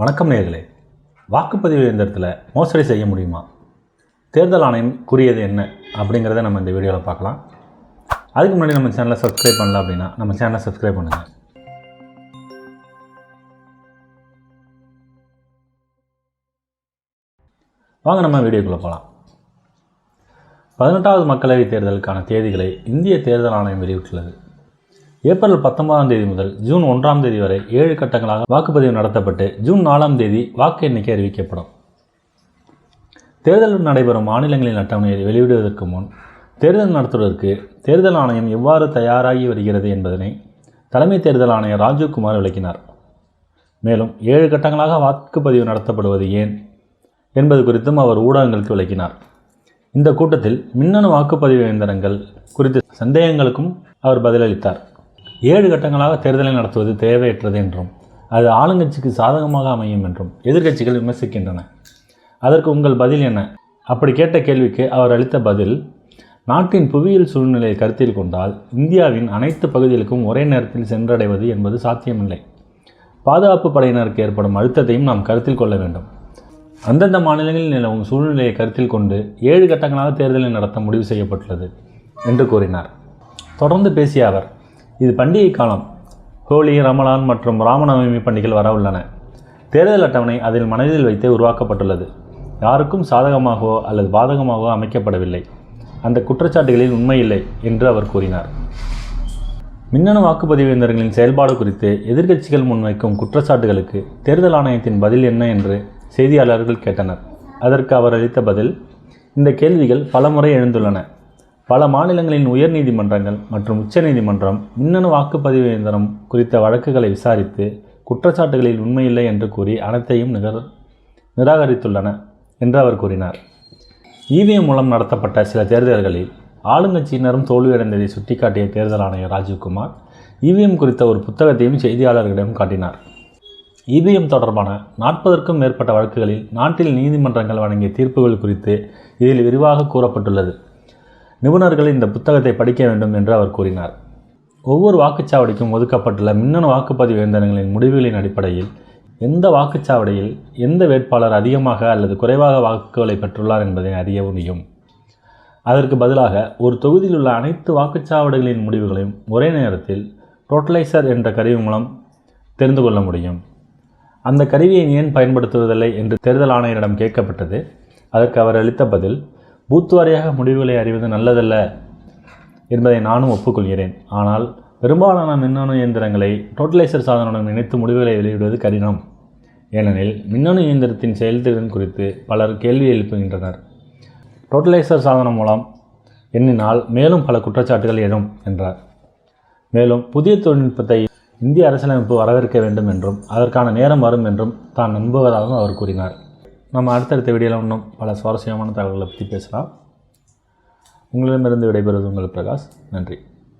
வணக்கம் நேர்களே வாக்குப்பதிவு இயந்திரத்தில் மோசடி செய்ய முடியுமா? தேர்தல் ஆணையம் கூறியது என்ன அப்படிங்கிறத நம்ம இந்த வீடியோவில் பார்க்கலாம். அதுக்கு முன்னாடி நம்ம சேனலை சப்ஸ்கிரைப் பண்ணல அப்படின்னா நம்ம சேனலை சப்ஸ்கிரைப் பண்ணுங்கள் வாங்க நம்ம வீடியோக்குள்ளே போகலாம் பதினெட்டாவது மக்களவைத் தேர்தலுக்கான தேதிகளை இந்திய தேர்தல் ஆணையம் வெளியிட்டுள்ளது. ஏப்ரல் பத்தொன்பதாம் தேதி முதல் ஜூன் ஒன்றாம் தேதி வரை ஏழு கட்டங்களாக வாக்குப்பதிவு நடத்தப்பட்டு ஜூன் நாலாம் தேதி வாக்கு எண்ணிக்கை அறிவிக்கப்படும். தேர்தல் நடைபெறும் மாநிலங்களின் அட்டவணையை வெளியிடுவதற்கு முன் தேர்தல் நடத்துவதற்கு தேர்தல் ஆணையம் எவ்வாறு தயாராகி வருகிறது என்பதனை தலைமை தேர்தல் ஆணையர் ராஜீவ்குமார் விளக்கினார். மேலும் ஏழு கட்டங்களாக வாக்குப்பதிவு நடத்தப்படுவது ஏன் என்பது குறித்தும் அவர் ஊடகங்களுக்கு விளக்கினார். இந்த கூட்டத்தில் மின்னணு வாக்குப்பதிவு இயந்திரங்கள் குறித்த சந்தேகங்களுக்கும் அவர் பதிலளித்தார். ஏழு கட்டங்களாக தேர்தலை நடத்துவது தேவையற்றது என்றும் அது ஆளுங்கட்சிக்கு சாதகமாக அமையும் என்றும் எதிர்க்கட்சிகள் விமர்சிக்கின்றன. அதற்கு உங்கள் பதில் என்ன? அப்படி கேட்ட கேள்விக்கு அவர் அளித்த பதில் நாட்டின் புவியியல் சூழ்நிலையை கருத்தில் கொண்டால் இந்தியாவின் அனைத்து பகுதிகளுக்கும் ஒரே நேரத்தில் சென்றடைவது என்பது சாத்தியமில்லை. பாதுகாப்பு படையினருக்கு ஏற்படும் அழுத்தத்தையும் நாம் கருத்தில் கொள்ள வேண்டும். அந்தந்த மாநிலங்களில் நிலவும் சூழ்நிலையை கருத்தில் கொண்டு ஏழு கட்டங்களாக தேர்தலை நடத்த முடிவு செய்யப்பட்டுள்ளது என்று கூறினார். தொடர்ந்து பேசிய அவர் இது பண்டிகை காலம். ஹோலி ரமலான் மற்றும் ராமநவமி பண்டிகைகள் வர உள்ளன. தேர்தல் அட்டவணை அதில் மனதில் வைத்தே உருவாக்கப்பட்டுள்ளது. யாருக்கும் சாதகமாகவோ அல்லது பாதகமாகவோ அமைக்கப்படவில்லை. அந்த குற்றச்சாட்டுகளில் உண்மையில்லை என்று அவர் கூறினார். மின்னணு வாக்குப்பதிவு இயந்திரங்களின் செயல்பாடு குறித்து எதிர்க்கட்சிகள் முன்வைக்கும் குற்றச்சாட்டுகளுக்கு தேர்தல் ஆணையத்தின் பதில் என்ன என்று செய்தியாளர்கள் கேட்டனர். அதற்கு அவர் அளித்த பதில் இந்த கேள்விகள் பலமுறை எழுந்துள்ளன. பல மாநிலங்களின் உயர் நீதிமன்றங்கள் மற்றும் உச்சநீதிமன்றம் மின்னணு வாக்குப்பதிவு இயந்திரம் குறித்த வழக்குகளை விசாரித்து குற்றச்சாட்டுகளில் உண்மையில்லை என்று கூறி அனைத்தையும் நிகர் நிராகரித்துள்ளன என்று அவர் கூறினார். இவிஎம் மூலம் நடத்தப்பட்ட சில தேர்தல்களில் ஆளுங்கட்சியினரும் தோல்வியடைந்ததை சுட்டிக்காட்டிய தேர்தல் ஆணையர் ராஜீவ்குமார் இவிஎம் குறித்த ஒரு புத்தகத்தையும் செய்தியாளர்களிடம் காட்டினார். இவிஎம் தொடர்பான நாற்பதற்கும் மேற்பட்ட வழக்குகளில் நாட்டில் நீதிமன்றங்கள் வழங்கிய தீர்ப்புகள் குறித்து இதில் விரிவாக கூறப்பட்டுள்ளது. நிபுணர்கள் இந்த புத்தகத்தை படிக்க வேண்டும் என்று அவர் கூறினார். ஒவ்வொரு வாக்குச்சாவடிக்கும் ஒதுக்கப்பட்டுள்ள மின்னணு வாக்குப்பதிவு இயந்திரங்களின் முடிவுகளின் அடிப்படையில் எந்த வாக்குச்சாவடியில் எந்த வேட்பாளர் அதிகமாக அல்லது குறைவாக வாக்குகளை பெற்றுள்ளார் என்பதை அறிய முடியும். அதற்கு பதிலாக ஒரு தொகுதியில் உள்ள அனைத்து வாக்குச்சாவடிகளின் முடிவுகளையும் ஒரே நேரத்தில் டோட்டலைசர் என்ற கருவி மூலம் தெரிந்து கொள்ள முடியும். அந்த கருவியை ஏன் பயன்படுத்துவதில்லை என்று தேர்தல் ஆணையரிடம் கேட்கப்பட்டது. அதற்கு அவர் அளித்த பதில் பூத்துவாரியாக முடிவுகளை அறிவது நல்லதல்ல என்பதை நானும் ஒப்புக்கொள்கிறேன். ஆனால் பெரும்பாலான மின்னணு இயந்திரங்களை டோட்டலைசர் சாதனுடன் இணைத்து முடிவுகளை வெளியிடுவது கடினம். ஏனெனில் மின்னணு இயந்திரத்தின் செயல்திறன் குறித்து பலர் கேள்வி எழுப்புகின்றனர். டோட்டலைசர் சாதனம் மூலம் எண்ணினால் மேலும் பல குற்றச்சாட்டுகள் எழும் என்றார். மேலும் புதிய தொழில்நுட்பத்தை இந்திய அரசியலமைப்பு வரவேற்க வேண்டும் என்றும் அதற்கான நேரம் வரும் என்றும் தான் நம்புவதாகவும் அவர் கூறினார். நம்ம அடுத்தடுத்த வீடியோவில் இன்னும் பல சுவாரஸ்யமான தகவல்களை பற்றி பேசலாம். உங்களிடமிருந்து விடைபெறுவது உங்கள் பிரகாஷ். நன்றி.